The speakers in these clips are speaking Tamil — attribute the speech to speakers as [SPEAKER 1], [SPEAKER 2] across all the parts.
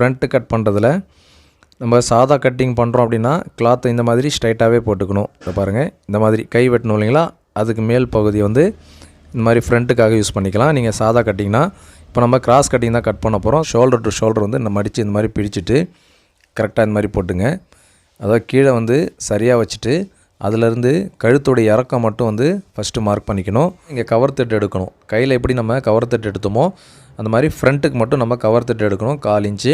[SPEAKER 1] ஃப்ரண்ட்டு கட் பண்ணுறதுல நம்ம சாதா கட்டிங் பண்ணுறோம் அப்படின்னா கிளாத்தை இந்த மாதிரி ஸ்ட்ரைட்டாகவே போட்டுக்கணும். இதை பாருங்கள் இந்த மாதிரி கை வெட்டணும் இல்லைங்களா? அதுக்கு மேல் பகுதி வந்து இந்த மாதிரி ஃப்ரண்ட்டுக்காக யூஸ் பண்ணிக்கலாம். நீங்கள் சாதா கட்டிங்னா இப்போ நம்ம கிராஸ் கட்டிங் தான் கட் பண்ண போகிறோம் ஷோல்டர் டு ஷோல்டர் வந்து நம்ம மடித்து இந்த மாதிரி பிடிச்சிட்டு கரெக்டாக இந்த மாதிரி போட்டுங்க. அதாவது கீழே வந்து சரியாக வச்சுட்டு அதிலேருந்து கழுத்துடைய இறக்கம் மட்டும் வந்து ஃபஸ்ட்டு மார்க் பண்ணிக்கணும். இங்கே கவர் தட்டு எடுக்கணும். கையில் எப்படி நம்ம கவர் தட்டு எடுத்தோமோ அந்த மாதிரி ஃப்ரண்ட்டுக்கு மட்டும் நம்ம கவர் தட்டு எடுக்கணும் கால் இன்ச்சு.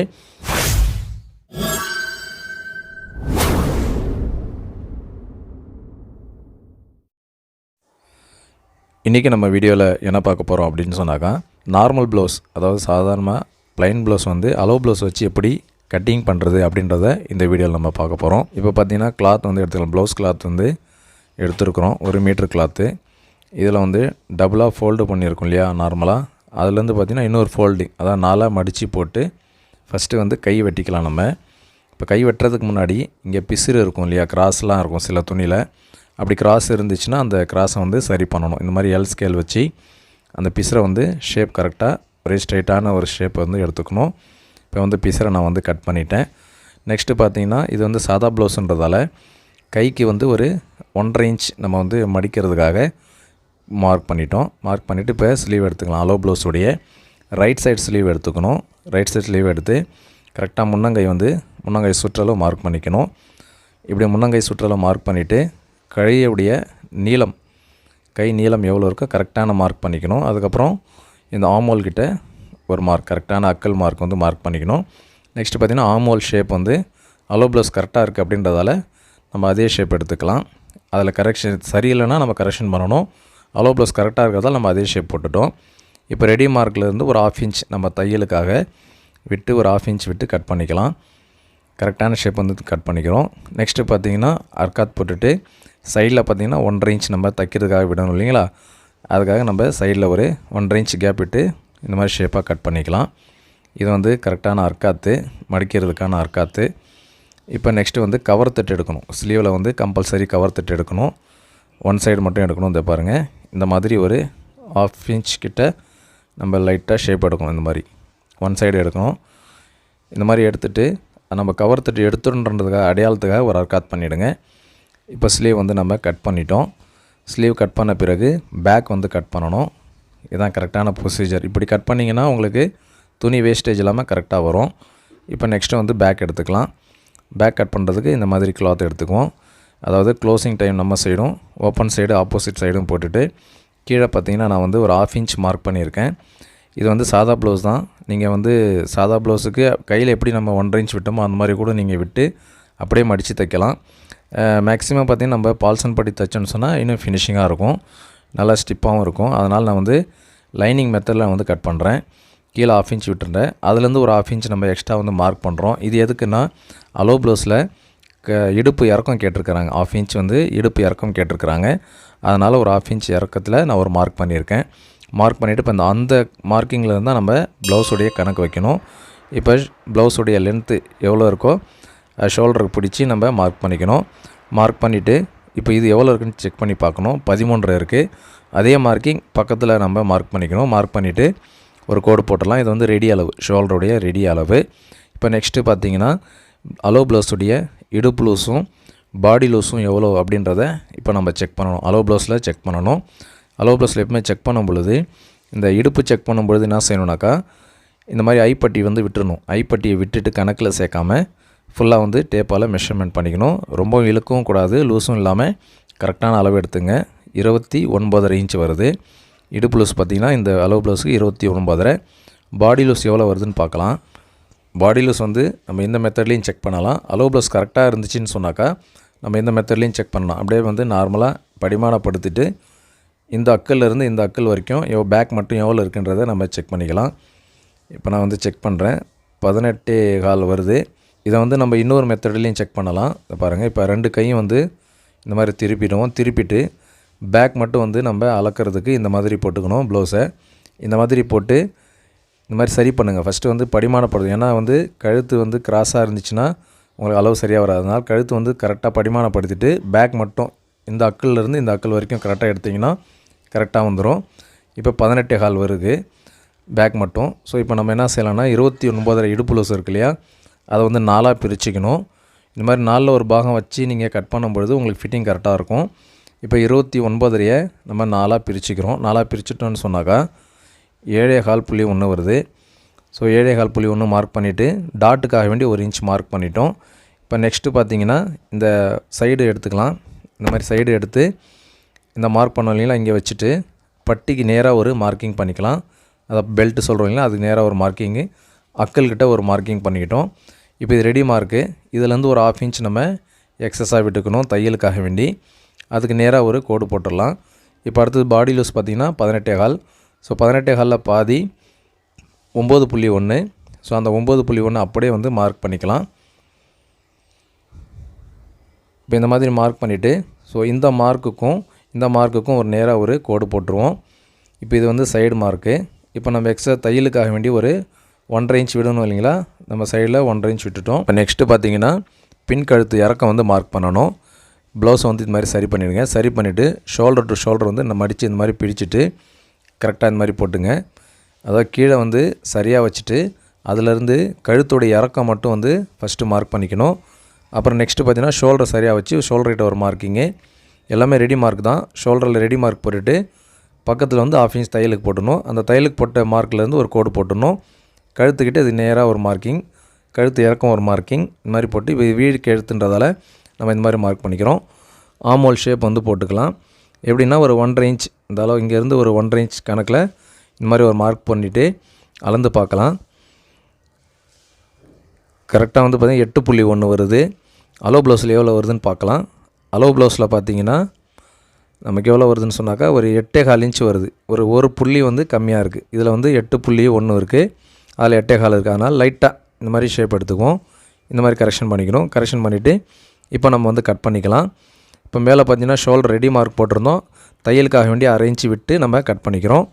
[SPEAKER 1] இன்றைக்கி நம்ம வீடியோவில் என்ன பார்க்க போகிறோம் அப்படின்னு சொன்னாக்கா நார்மல் ப்ளவுஸ் அதாவது சாதாரணமாக ப்ளைன் ப்ளவுஸ் வந்து அலோ ப்ளவுஸ் வச்சு எப்படி கட்டிங் பண்ணுறது அப்படின்றத இந்த வீடியோவில் நம்ம பார்க்க போகிறோம் இப்போ பார்த்தீங்கன்னா கிளாத் வந்து எடுத்துக்கலாம். ப்ளவுஸ் கிளாத் வந்து எடுத்துருக்குறோம். ஒரு மீட்ரு கிளாத்து இதில் வந்து டபுளாக ஃபோல்டு பண்ணியிருக்கோம் இல்லையா நார்மலாக அதுலேருந்து பார்த்திங்கன்னா இன்னொரு ஃபோல்டிங். அதான் நாலாக மடித்து போட்டு ஃபஸ்ட்டு வந்து கை வெட்டிக்கலாம் நம்ம. இப்போ கை வெட்டுறதுக்கு முன்னாடி இங்கே பிசிறு இருக்கும் இல்லையா? கிராஸ்லாம் இருக்கும் சில துணியில். அப்படி கிராஸ் இருந்துச்சுன்னா அந்த கிராஸை வந்து சரி பண்ணணும். இந்த மாதிரி எல் ஸ்கேல் வச்சு அந்த பிசரை வந்து ஷேப் கரெக்டாக ஒரே ஸ்ட்ரைட்டான ஒரு ஷேப் வந்து எடுத்துக்கணும். இப்போ வந்து பிசரை நான் வந்து கட் பண்ணிட்டேன். நெக்ஸ்ட்டு பார்த்தீங்கன்னா இது வந்து சாதா ப்ளவுஸுன்றதால கைக்கு வந்து ஒரு ஒன்றரை இன்ச் நம்ம வந்து மடிக்கிறதுக்காக மார்க் பண்ணிட்டோம். மார்க் பண்ணிவிட்டு இப்போ ஸ்லீவ் எடுத்துக்கலாம். அலோ ப்ளவுஸுடைய ரைட் சைடு ஸ்லீவ் எடுத்துக்கணும். ரைட் சைடு ஸ்லீவ் எடுத்து கரெக்டாக முன்னங்கை வந்து முன்னங்கை சுற்றளவு மார்க் பண்ணிக்கணும். இப்படி முன்னங்கை சுற்றளவு மார்க் பண்ணிவிட்டு கையுடைய நீளம் கை நீளம் எவ்வளோ இருக்கோ கரெக்டான மார்க் பண்ணிக்கணும். அதுக்கப்புறம் இந்த ஆமோல் கிட்ட ஒரு மார்க் கரெக்டான அக்கல் மார்க் வந்து மார்க் பண்ணிக்கணும். நெக்ஸ்ட்டு பார்த்திங்கன்னா ஆமோல் ஷேப் வந்து அலோ ப்ளவுஸ் கரெக்டாக இருக்குது அப்படின்றதால நம்ம அதே ஷேப் எடுத்துக்கலாம். அதில் கரெக்ஷன் சரியில்லைன்னா நம்ம கரெக்ஷன் பண்ணணும். அலோ ப்ளஸ் கரெக்டாக இருக்கிறதால நம்ம அதே ஷேப் போட்டுட்டோம். இப்போ ரெடி மார்க்லேருந்து ஒரு ஆஃப் இன்ச் நம்ம தையலுக்காக விட்டு ஒரு ஆஃப் இன்ச் விட்டு கட் பண்ணிக்கலாம். கரெக்டான ஷேப் வந்து கட் பண்ணிக்கிறோம். நெக்ஸ்ட்டு பார்த்தீங்கன்னா அர்க்காத் போட்டுட்டு சைடில் பார்த்தீங்கன்னா ஒன்றரை இன்ச் நம்ம தைக்கிறதுக்காக விடணும் இல்லைங்களா? அதுக்காக நம்ம சைடில் ஒரு ஒன்றரை இன்ச் கேப் விட்டு இந்த மாதிரி ஷேப்பாக கட் பண்ணிக்கலாம். இது வந்து கரெக்டான அர்க்காத்து மடிக்கிறதுக்கான அர்க்காத்து இப்போ நெக்ஸ்ட்டு வந்து கவர் தட்டு எடுக்கணும். ஸ்லீவில் வந்து கம்பல்சரி கவர் தட்டு எடுக்கணும். ஒன் சைடு மட்டும் எடுக்கணும் இந்த பாருங்கள் இந்த மாதிரி ஒரு ஆஃப் இன்ச் கிட்ட நம்ம லைட்டாக ஷேப் எடுக்கணும் இந்த மாதிரி. ஒன் சைடு எடுக்கணும். இந்த மாதிரி எடுத்துகிட்டு நம்ம கவர் தட்டு எடுத்துன்றதுக்காக அடையாளத்துக்காக ஒரு அர்க்காத் பண்ணிவிடுங்க இப்போ ஸ்லீவ் வந்து நம்ம கட் பண்ணிட்டோம். ஸ்லீவ் கட் பண்ண பிறகு பேக் வந்து கட் பண்ணணும். இதுதான் கரெக்டான ப்ரொசீஜர் இப்படி கட் பண்ணிங்கன்னா உங்களுக்கு துணி வேஸ்டேஜ் இல்லாமல் கரெக்டாக வரும். இப்போ நெக்ஸ்ட்டு வந்து பேக் எடுத்துக்கலாம். பேக் கட் பண்ணுறதுக்கு இந்த மாதிரி கிளாத் எடுத்துக்குவோம். அதாவது க்ளோசிங் டைம் நம்ம சைடும் ஓப்பன் சைடு ஆப்போசிட் சைடும் போட்டுட்டு கீழே பார்த்தீங்கன்னா நான் வந்து ஒரு ஆஃப் இன்ச் மார்க் பண்ணியிருக்கேன். இது வந்து சாதா ப்ளவுஸ் தான். நீங்கள் வந்து சாதா ப்ளவுஸுக்கு கையில் எப்படி நம்ம ஒன்றரை இன்ச் விட்டோமோ அந்த மாதிரி கூட நீங்கள் விட்டு அப்படியே மடித்து தைக்கலாம். மேக்ஸிமம் பார்த்திங்கன்னா நம்ம பால்சன் படி தைச்சோன்னு சொன்னால் இன்னும் ஃபினிஷிங்காக இருக்கும். நல்லா ஸ்டிப்பாகவும் இருக்கும். அதனால் நான் வந்து லைனிங் மெத்தடில் வந்து கட் பண்ணுறேன் கீழே ஆஃப் இன்ச் விட்டுருந்தேன். அதுலேருந்து ஒரு ஆஃப் இன்ச் நம்ம எக்ஸ்ட்ரா வந்து மார்க் பண்ணுறோம் இது எதுக்குன்னா அலோ ப்ளவுஸில் இடுப்பு இறக்கம் கேட்டிருக்கிறாங்க. ஆஃப் இன்ச் வந்து இடுப்பு இறக்கம் கேட்டிருக்கிறாங்க. அதனால் ஒரு ஆஃப் இன்ச் இறக்கத்தில் நான் ஒரு மார்க் பண்ணியிருக்கேன். மார்க் பண்ணிவிட்டு இப்போ இந்த அந்த மார்க்கிங்கில் இருந்தால் நம்ம ப்ளவுஸுடைய கணக்கு வைக்கணும். இப்போ ப்ளவுஸுடைய லென்த்து எவ்வளோ இருக்கோ ஷோல்டருக்கு பிடிச்சி நம்ம மார்க் பண்ணிக்கணும். மார்க் பண்ணிவிட்டு இப்போ இது எவ்வளோ இருக்குன்னு செக் பண்ணி பார்க்கணும். பதிமூன்று இருக்குது அதே மார்க்கிங் பக்கத்தில் நம்ம மார்க் பண்ணிக்கணும். மார்க் பண்ணிவிட்டு ஒரு கோடு போட்டுடலாம். இது வந்து ரெடி அளவு. ஷோல்டருடைய ரெடி அளவு. இப்போ நெக்ஸ்ட்டு பார்த்தீங்கன்னா அலோ ப்ளவுஸுடைய இடுப்பு லூஸும் பாடி லூஸும் எவ்வளோ அப்படின்றத இப்போ நம்ம செக் பண்ணணும். அலோ ப்ளவுஸில் செக் பண்ணணும். அலோ ப்ளவுஸில் எப்பவுமே செக் பண்ணும் பொழுது இந்த இடுப்பு செக் பண்ணும் பொழுது என்ன செய்யணுனாக்கா இந்த மாதிரி ஐப்பட்டி வந்து விட்டுறணும். ஐப்பட்டியை விட்டுட்டு கணக்கில் சேர்க்காம ஃபுல்லாக வந்து டேப்பால் மெஷர்மெண்ட் பண்ணிக்கணும். ரொம்ப இழுக்கவும் கூடாது லூஸும் இல்லாமல் கரெக்டான அளவு எடுத்துங்க. இருபத்தி ஒன்பதரை இன்ச் வருது. இடுப்பு லூஸ் பார்த்திங்கன்னா இந்த அளவு ப்ளவுஸுக்கு இருபத்தி ஒன்பதரை. பாடி லூஸ் எவ்வளோ வருதுன்னு பார்க்கலாம். பாடி லூஸ் வந்து நம்ம இந்த மெத்தட்லேயும் செக் பண்ணலாம். அலோ ப்ளவுஸ் கரெக்டாக இருந்துச்சுன்னு சொன்னாக்கா நம்ம இந்த மெத்தட்லேயும் செக் பண்ணலாம். அப்படியே வந்து நார்மலாக படிமானப்படுத்திட்டு இந்த அக்கல்லேருந்து இந்த அக்கல் வரைக்கும் எவ்வளோ பேக் மட்டும் எவ்வளோ இருக்குன்றதை நம்ம செக் பண்ணிக்கலாம். இப்போ நான் வந்து செக் பண்ணுறேன் பதினெட்டே கால் வருது. இதை வந்து நம்ம இன்னொரு மெத்தட்லேயும் செக் பண்ணலாம். இதை பாருங்கள் இப்போ ரெண்டு கையும் வந்து இந்த மாதிரி திருப்பிடுவோம். திருப்பிட்டு பேக் மட்டும் வந்து நம்ம அளக்கிறதுக்கு இந்த மாதிரி போட்டுக்கணும். ப்ளவுஸை இந்த மாதிரி போட்டு இந்த மாதிரி சரி பண்ணுங்கள் ஃபஸ்ட்டு வந்து படிமானப்படுது ஏன்னா வந்து கழுத்து வந்து கிராஸாக இருந்துச்சுன்னா உங்களுக்கு அளவு சரியாக வராது. அதனால் கழுத்து வந்து கரெக்டாக படிமானப்படுத்திட்டு பேக் மட்டும் இந்த அக்கல்லேருந்து இந்த அக்கல் வரைக்கும் கரெக்டாக எடுத்திங்கன்னா கரெக்டாக வந்துடும் இப்போ பதினெட்டே கால் வருது. பேக் மட்டும். ஸோ இப்போ நம்ம என்ன செய்யலாம்னா இருபத்தி ஒன்பதரை இடுப்பு லூஸ் இருக்கு இல்லையா? அதை வந்து நாலாக பிரிச்சுக்கணும். இந்த மாதிரி நாலில் ஒரு பாகம் வச்சு நீங்கள் கட் பண்ணும்பொழுது உங்களுக்கு ஃபிட்டிங் கரெக்டாக இருக்கும். இப்போ இருபத்தி ஒன்பதரையை நம்ம நாலாக பிரிச்சுக்கிறோம். நாலாக பிரிச்சுட்டோன்னு சொன்னாக்கா ஏழே கால் புள்ளி ஒன்று வருது. ஸோ ஏழே கால் புள்ளி ஒன்று மார்க் பண்ணிவிட்டு டாட்டுக்காக வேண்டி ஒரு இன்ச் மார்க் பண்ணிட்டோம். இப்போ நெக்ஸ்ட்டு பார்த்தீங்கன்னா இந்த சைடு எடுத்துக்கலாம். இந்த மாதிரி சைடு எடுத்து இந்த மார்க் பண்ணோம் இல்லைங்களா இங்கே வச்சுட்டு பட்டிக்கு நேராக ஒரு மார்க்கிங் பண்ணிக்கலாம். அதை பெல்ட்டு சொல்கிறோம் இல்லைங்களா அதுக்கு நேராக ஒரு மார்க்கிங்கு அக்கல்கிட்ட ஒரு மார்க்கிங் பண்ணிக்கிட்டோம். இப்போ இது ரெடி மார்க்கு இதுலேருந்து ஒரு ஆஃப் இன்ச் நம்ம எக்ஸஸாக விட்டுக்கணும் தையலுக்காக வேண்டி. அதுக்கு நேராக ஒரு கோடு போட்டுடலாம். இப்போ அடுத்தது பாடி லூஸ் பார்த்திங்கன்னா பதினெட்டே கால் ஸோ பதினெட்டே ஹாலில் பாதி ஒம்பது புள்ளி ஒன்று ஸோ அந்த ஒம்பது புள்ளி ஒன்று அப்படியே வந்து மார்க் பண்ணிக்கலாம். இப்போ இந்த மாதிரி மார்க் பண்ணிவிட்டு ஸோ இந்த மார்க்குக்கும் இந்த மார்க்குக்கும் ஒரு நேராக ஒரு கோடு போட்டுருவோம். இப்போ இது வந்து சைடு மார்க்கு இப்போ நம்ம எக்ஸ்ட்ரா தையலுக்காக வேண்டி ஒரு ஒன்றரை இன்ச் விடணும் இல்லைங்களா? நம்ம சைடில் ஒன்றரை இன்ச் விட்டுட்டோம். இப்போ நெக்ஸ்ட்டு பார்த்தீங்கன்னா பின் கழுத்து இறக்கம் வந்து மார்க் பண்ணணும். ப்ளவுஸை வந்து இது மாதிரி சரி பண்ணிடுங்க. சரி பண்ணிவிட்டு ஷோல்டர் டு ஷோல்டர் வந்து நம்ம அடித்து இந்த மாதிரி பிடிச்சிட்டு கரெக்டாக இந்த மாதிரி போட்டுங்க. அதாவது கீழே வந்து சரியாக வச்சுட்டு அதிலேருந்து கழுத்துடைய இறக்கம் மட்டும் வந்து ஃபஸ்ட்டு மார்க் பண்ணிக்கணும். அப்புறம் நெக்ஸ்ட்டு பார்த்தீங்கன்னா ஷோல்டர் சரியாக வச்சு ஷோல்டர்கிட்ட ஒரு மார்க்கிங்கு எல்லாமே ரெடி மார்க் தான். ஷோல்டரில் ரெடி மார்க் போட்டுட்டு பக்கத்தில் வந்து ஆஃப் இன்ச் தையலுக்கு போட்டணும் அந்த தையலுக்கு போட்ட மார்க்லேருந்து ஒரு கோடு போட்டணும் கழுத்துக்கிட்ட இது நேராக ஒரு மார்க்கிங் கழுத்து இறக்கம் ஒரு மார்க்கிங் இந்த மாதிரி போட்டு இப்போ வீடு கழுத்துன்றதால நம்ம இந்த மாதிரி மார்க் பண்ணிக்கிறோம். ஆமோல் ஷேப் வந்து போட்டுக்கலாம். எப்படின்னா ஒரு ஒன்றரை இன்ச் இந்த அளவு இங்கேருந்து ஒரு ஒன்றரை இன்ச் கணக்கில் இந்த மாதிரி ஒரு மார்க் பண்ணிவிட்டு அளந்து பார்க்கலாம். கரெக்டாக வந்து பார்த்திங்கன்னா எட்டு புள்ளி ஒன்று வருது. அலோ ப்ளவுஸில் எவ்வளோ வருதுன்னு பார்க்கலாம். அலோ ப்ளவுஸில் பார்த்தீங்கன்னா நமக்கு எவ்வளோ வருதுன்னு சொன்னாக்கா ஒரு எட்டே கால் இன்ச் வருது. ஒரு ஒரு புள்ளி வந்து கம்மியாக இருக்குது இதில் வந்து எட்டு புள்ளி ஒன்று இருக்குது அதில் எட்டே கால் இருக்குது அதனால் லைட்டாக இந்த மாதிரி ஷேப் எடுத்துக்குவோம். இந்த மாதிரி கரெக்ஷன் பண்ணிக்கணும் கரெக்ஷன் பண்ணிவிட்டு இப்போ நம்ம வந்து கட் பண்ணிக்கலாம். இப்போ மேலே பார்த்தீங்கன்னா ஷோல்டர் ரெடி மார்க் போட்டிருந்தோம். தையலுக்காக வேண்டி அரை விட்டு நம்ம கட் பண்ணிக்கிறோம்.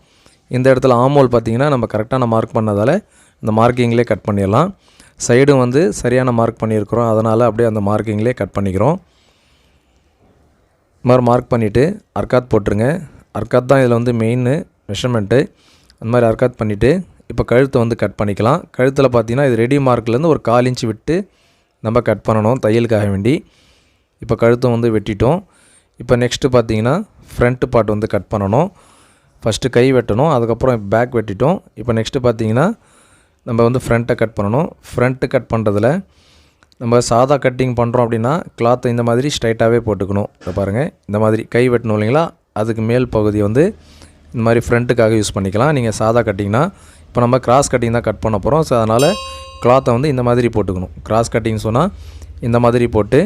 [SPEAKER 1] இந்த இடத்துல ஆமோல் பார்த்தீங்கன்னா நம்ம கரெக்டான மார்க் பண்ணதால் இந்த மார்க்கிங்லேயே கட் பண்ணிடலாம். சைடும் வந்து சரியான மார்க் பண்ணியிருக்கிறோம். அதனால் அப்படியே அந்த மார்க்கிங்லேயே கட் பண்ணிக்கிறோம். இது மாதிரி மார்க் பண்ணிவிட்டு அர்க்காத் போட்டுருங்க. அர்க்காத் தான் இதில் வந்து மெயின் மெஷர்மெண்ட்டு அந்த மாதிரி அர்க்காத் பண்ணிவிட்டு இப்போ கழுத்தை வந்து கட் பண்ணிக்கலாம். கழுத்தில் பார்த்திங்கன்னா இது ரெடி மார்க்லேருந்து ஒரு கால் இன்ச்சு விட்டு நம்ம கட் பண்ணணும் தையலுக்காக வேண்டி. இப்போ கழுத்தை வந்து வெட்டிட்டோம். இப்போ நெக்ஸ்ட்டு பார்த்தீங்கன்னா ஃப்ரண்ட்டு பார்ட் வந்து கட் பண்ணணும். ஃபஸ்ட்டு கை வெட்டணும் அதுக்கப்புறம் பேக் வெட்டிட்டோம். இப்போ நெக்ஸ்ட்டு பார்த்தீங்கன்னா நம்ம வந்து ஃப்ரண்ட்டை கட் பண்ணணும். ஃப்ரண்ட்டு கட் பண்ணுறதுல நம்ம சாதா கட்டிங் பண்ணுறோம் அப்படின்னா கிளாத்தை இந்த மாதிரி ஸ்ட்ரைட்டாகவே போட்டுக்கணும். இதை பாருங்கள் இந்த மாதிரி கை வெட்டணும் இல்லைங்களா? அதுக்கு மேல் பகுதி வந்து இந்த மாதிரி ஃப்ரண்ட்டுக்காக யூஸ் பண்ணிக்கலாம். நீங்கள் சாதா கட்டிங்னா இப்போ நம்ம கிராஸ் கட்டிங் தான் கட் பண்ண போகிறோம் ஸோ அதனால் கிளாத்தை வந்து இந்த மாதிரி போட்டுக்கணும். கிராஸ் கட்டிங் சொன்னால் இந்த மாதிரி போட்டு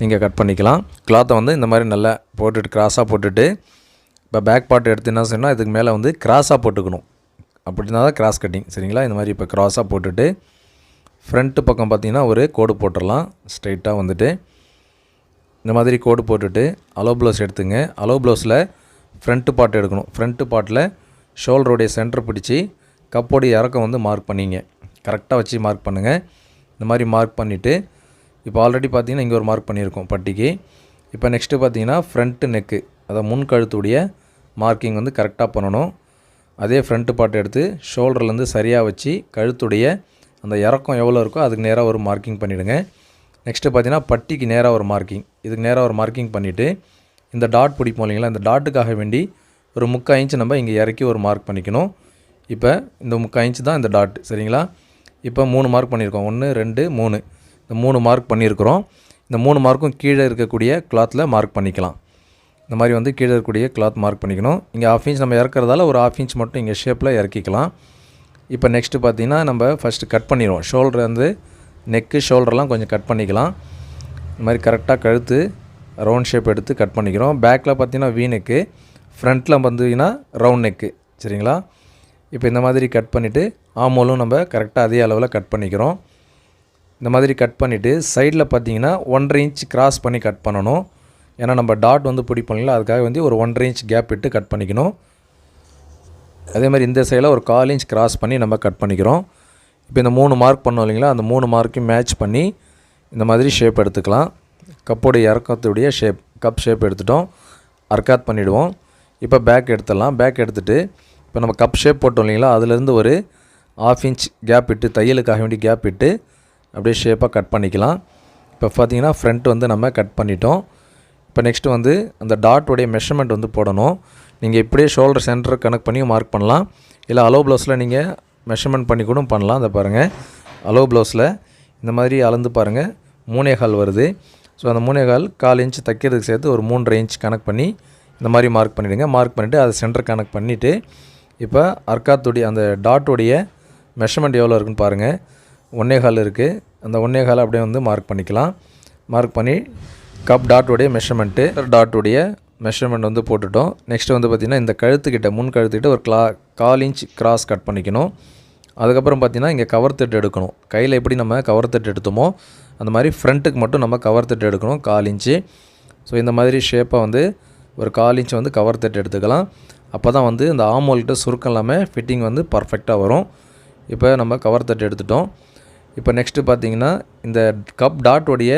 [SPEAKER 1] நீங்கள் கட் பண்ணிக்கலாம். கிளாத்தை வந்து இந்த மாதிரி நல்லா போட்டுட்டு கிராஸாக போட்டுட்டு இப்போ பேக் பார்ட் எடுத்து என்ன செய்யணும் இதுக்கு மேலே வந்து கிராஸாக போட்டுக்கணும். அப்படின்னா தான் கிராஸ் கட்டிங் சரிங்களா? இந்த மாதிரி இப்போ கிராஸாக போட்டுட்டு ஃப்ரண்ட்டு பக்கம் பார்த்தீங்கன்னா ஒரு கோடு போட்டுடலாம் ஸ்ட்ரைட்டாக வந்துட்டு. இந்த மாதிரி கோடு போட்டுட்டு அலோ ப்ளவுஸ் எடுத்துங்க. அலோ ப்ளவுஸில் ஃப்ரண்ட்டு பார்ட் எடுக்கணும். ஃப்ரண்ட்டு பார்ட்டில் ஷோல்டருடைய சென்டர் பிடிச்சி கப்போடைய இறக்கம் வந்து மார்க் பண்ணிங்க. கரெக்டாக வச்சு மார்க் பண்ணுங்கள் இந்த மாதிரி மார்க் பண்ணிவிட்டு இப்போ ஆல்ரெடி பார்த்தீங்கன்னா இங்கே ஒரு மார்க் பண்ணியிருக்கோம் பட்டிக்கு. இப்போ நெக்ஸ்ட்டு பார்த்தீங்கன்னா ஃப்ரண்ட்டு நெக்கு அதாவது முன் கழுத்துடைய மார்க்கிங் வந்து கரெக்டாக பண்ணணும். அதே ஃப்ரண்ட்டு பாட்டு எடுத்து ஷோல்டர்லேருந்து சரியாக வச்சு கழுத்துடைய அந்த இறக்கம் எவ்வளோ இருக்கோ அதுக்கு நேராக ஒரு மார்க்கிங் பண்ணிவிடுங்க நெக்ஸ்ட்டு பார்த்தீங்கன்னா பட்டிக்கு நேராக ஒரு மார்க்கிங் இதுக்கு நேராக ஒரு மார்க்கிங் பண்ணிவிட்டு இந்த டாட் பிடிப்போம் இல்லைங்களா இந்த டாட்டுக்காக வேண்டி ஒரு முக்கால் இன்ச் நம்ம இங்கே இறக்கி ஒரு மார்க் பண்ணிக்கணும். இப்போ இந்த முக்கால் இன்ச் தான் இந்த டாட் சரிங்களா? இப்போ மூணு மார்க் பண்ணியிருக்கோம் ஒன்று ரெண்டு மூணு. இந்த மூணு மார்க் பண்ணியிருக்கிறோம். இந்த மூணு மார்க்கும் கீழே இருக்கக்கூடிய கிளாத்தில் மார்க் பண்ணிக்கலாம். இந்த மாதிரி வந்து கீழே இருக்கக்கூடிய கிளாத் மார்க் பண்ணிக்கணும். இங்கே ஆஃப் இன்ச் நம்ம இறக்குறதால ஒரு ஆஃப் இன்ச் மட்டும் இங்கே ஷேப்பில் இறக்கிக்கலாம். இப்போ நெக்ஸ்ட்டு பார்த்தீங்கன்னா நம்ம ஃபஸ்ட்டு கட் பண்ணிடுவோம். ஷோல்டர் வந்து நெக்கு ஷோல்டர்லாம் கொஞ்சம் கட் பண்ணிக்கலாம். இந்த மாதிரி கரெக்டாக கழுத்து ரவுண்ட் ஷேப் எடுத்து கட் பண்ணிக்கிறோம். பேக்கில் பார்த்தீங்கன்னா வீ நெக்கு ஃப்ரண்ட்டில் பார்த்தீங்கன்னா ரவுண்ட் நெக்கு சரிங்களா? இப்போ இந்த மாதிரி கட் பண்ணிவிட்டு ஆமோலும் நம்ம கரெக்டாக அதே அளவில் கட் பண்ணிக்கிறோம். இந்த மாதிரி கட் பண்ணிவிட்டு சைடில் பார்த்தீங்கன்னா ஒன்றரை இன்ச் கிராஸ் பண்ணி கட் பண்ணணும். ஏன்னா நம்ம டாட் வந்து பிடிப்போம் இல்லைங்களா அதுக்காக வந்து ஒரு ஒன்றரை இன்ச் கேப் விட்டு கட் பண்ணிக்கணும். அதே மாதிரி இந்த சைடில் ஒரு கால் இன்ச் கிராஸ் பண்ணி நம்ம கட் பண்ணிக்கிறோம். இப்போ இந்த மூணு மார்க் பண்ணோம் இல்லைங்களா அந்த மூணு மார்க்கையும் மேட்ச் பண்ணி இந்த மாதிரி ஷேப் எடுத்துக்கலாம். கப்போடைய இறக்கத்துடைய ஷேப் கப் ஷேப் எடுத்துட்டோம். அர்க்காத் பண்ணிவிடுவோம் இப்போ பேக் எடுத்துடலாம். பேக் எடுத்துகிட்டு இப்போ நம்ம கப் ஷேப் போட்டோம் இல்லைங்களா அதுலேருந்து ஒரு ஆஃப் இன்ச் கேப் விட்டு தையலுக்காக வேண்டி கேப் விட்டு அப்படியே ஷேப்பாக கட் பண்ணிக்கலாம். இப்போ பார்த்தீங்கன்னா ஃப்ரண்ட் வந்து நம்ம கட் பண்ணிட்டோம். இப்போ நெக்ஸ்ட்டு வந்து அந்த டாட்டோடைய மெஷர்மெண்ட் வந்து போடணும். நீங்கள் இப்படியே ஷோல்டர் சென்டர் கனெக்ட் பண்ணி மார்க் பண்ணலாம். இல்லை அலோ ப்ளவுஸில் நீங்கள் மெஷர்மெண்ட் பண்ணி கூட பண்ணலாம். அதை பாருங்கள் அலோ ப்ளவுஸில் இந்த மாதிரி அளந்து பாருங்கள் மூணே கால் வருது. ஸோ அந்த மூணே கால் கால் இன்ச் தைக்கிறதுக்கு சேர்த்து ஒரு மூன்றரை இன்ச் கனெக்ட் பண்ணி இந்த மாதிரி மார்க் பண்ணிவிடுங்க மார்க் பண்ணிவிட்டு அதை சென்டர் கனெக்ட் பண்ணிவிட்டு இப்போ அர்க்காத்துடைய அந்த டாட்டுடைய மெஷர்மெண்ட் எவ்வளோ இருக்குன்னு பாருங்கள் ஒன்றே கால் இருக்குது அந்த ஒன்றே கால் அப்படியே வந்து மார்க் பண்ணிக்கலாம். மார்க் பண்ணி கப் டாட்டுடைய மெஷர்மெண்ட்டு டாட்டுடைய மெஷர்மெண்ட் வந்து போட்டுட்டோம். நெக்ஸ்ட்டு வந்து பார்த்திங்கன்னா இந்த கழுத்துக்கிட்ட முன் கழுத்துக்கிட்ட ஒரு கிளா கால் இன்ச் கிராஸ் கட் பண்ணிக்கணும். அதுக்கப்புறம் பார்த்திங்கன்னா இங்கே கவர் தட்டு எடுக்கணும். கையில் எப்படி நம்ம கவர் தட்டு எடுத்தோமோ அந்த மாதிரி ஃப்ரண்ட்டுக்கு மட்டும் நம்ம கவர் தட்டு எடுக்கணும் கால் இன்ச்சு ஸோ இந்த மாதிரி ஷேப்பாக வந்து ஒரு கால் இன்ச் வந்து கவர் தட்டு எடுத்துக்கலாம். அப்போ தான் வந்து இந்த ஆமோல்கிட்ட சுருக்கம் இல்லாமல் ஃபிட்டிங் வந்து பர்ஃபெக்டாக வரும். இப்போ நம்ம கவர் தட்டு எடுத்துட்டோம். இப்போ நெக்ஸ்ட்டு பார்த்தீங்கன்னா இந்த கப் டாட்டோடைய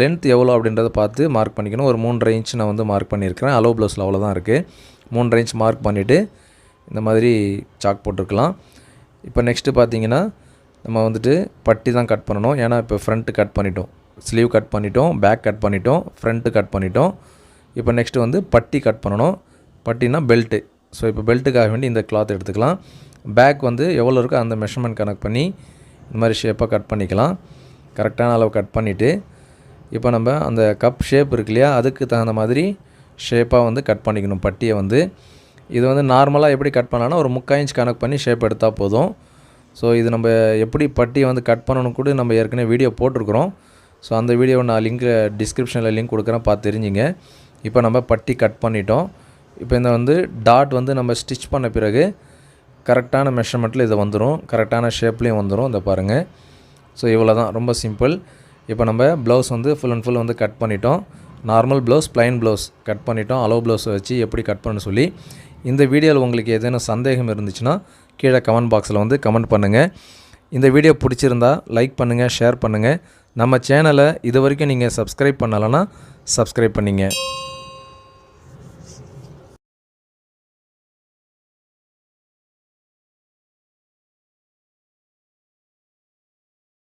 [SPEAKER 1] லென்த் எவ்வளோ அப்படின்றத பார்த்து மார்க் பண்ணிக்கணும். ஒரு மூன்றரை இன்ச் நான் வந்து மார்க் பண்ணியிருக்கிறேன். அலோ ப்ளவுஸில் அவ்வளோதான் இருக்குது மூன்றரை இன்ச் மார்க் பண்ணிவிட்டு இந்த மாதிரி சாக் போட்டிருக்கலாம். இப்போ நெக்ஸ்ட்டு பார்த்தீங்கன்னா நம்ம வந்துட்டு பட்டி தான் கட் பண்ணணும். ஏன்னா இப்போ ஃப்ரண்ட்டு கட் பண்ணிட்டோம். ஸ்லீவ் கட் பண்ணிட்டோம். பேக் கட் பண்ணிட்டோம். ஃப்ரண்ட்டு கட் பண்ணிட்டோம். இப்போ நெக்ஸ்ட்டு வந்து பட்டி கட் பண்ணணும். பட்டினா பெல்ட்டு ஸோ இப்போ பெல்ட்டுக்காக வேண்டி இந்த கிளாத் எடுத்துக்கலாம். பேக் வந்து எவ்வளோ இருக்கோ அந்த மெஷர்மெண்ட் கனெக்ட் பண்ணி இந்த மாதிரி ஷேப்பாக கட் பண்ணிக்கலாம். கரெக்டான அளவு கட் பண்ணிவிட்டு இப்போ நம்ம அந்த கப் ஷேப் இருக்கு இல்லையா அதுக்கு தகுந்த மாதிரி ஷேப்பாக வந்து கட் பண்ணிக்கணும். பட்டியை வந்து. இது வந்து நார்மலாக எப்படி கட் பண்ணலாம்னா ஒரு முக்கால் இன்ச் கணக்கு பண்ணி ஷேப் எடுத்தால் போதும். ஸோ இது நம்ம எப்படி பட்டியை வந்து கட் பண்ணணும் கூட நம்ம ஏற்கனவே வீடியோ போட்டிருக்கிறோம். ஸோ அந்த வீடியோவை நான் லிங்க் டிஸ்கிரிப்ஷனில் லிங்க் கொடுக்குறேன். பார்த்து தெரிஞ்சுங்க. இப்போ நம்ம பட்டி கட் பண்ணிட்டோம். இப்போ இந்த வந்து டாட் வந்து நம்ம ஸ்டிச் பண்ண பிறகு கரெக்டான மெஷர்மெண்ட்டில் இது வந்துடும் கரெக்டான ஷேப்லேயும் வந்துடும் இந்த பாருங்கள் ஸோ இவ்வளோ தான் ரொம்ப சிம்பிள் இப்போ நம்ம ப்ளவுஸ் வந்து ஃபுல் அண்ட் ஃபுல் வந்து கட் பண்ணிட்டோம். Normal blouse plain blouse cut பண்ணிட்டோம். அலோ ப்ளவுஸை வச்சு எப்படி கட் பண்ண சொல்லி. இந்த வீடியோவில் உங்களுக்கு ஏதேனும் சந்தேகம் இருந்துச்சுன்னா கீழே கமெண்ட் பாக்ஸில் வந்து கமெண்ட் பண்ணுங்கள் இந்த வீடியோ பிடிச்சிருந்தா லைக் பண்ணுங்கள் ஷேர் பண்ணுங்கள் நம்ம சேனலை இது வரைக்கும் நீங்கள் சப்ஸ்கிரைப் பண்ணலைன்னா சப்ஸ்கிரைப் பண்ணிங்க.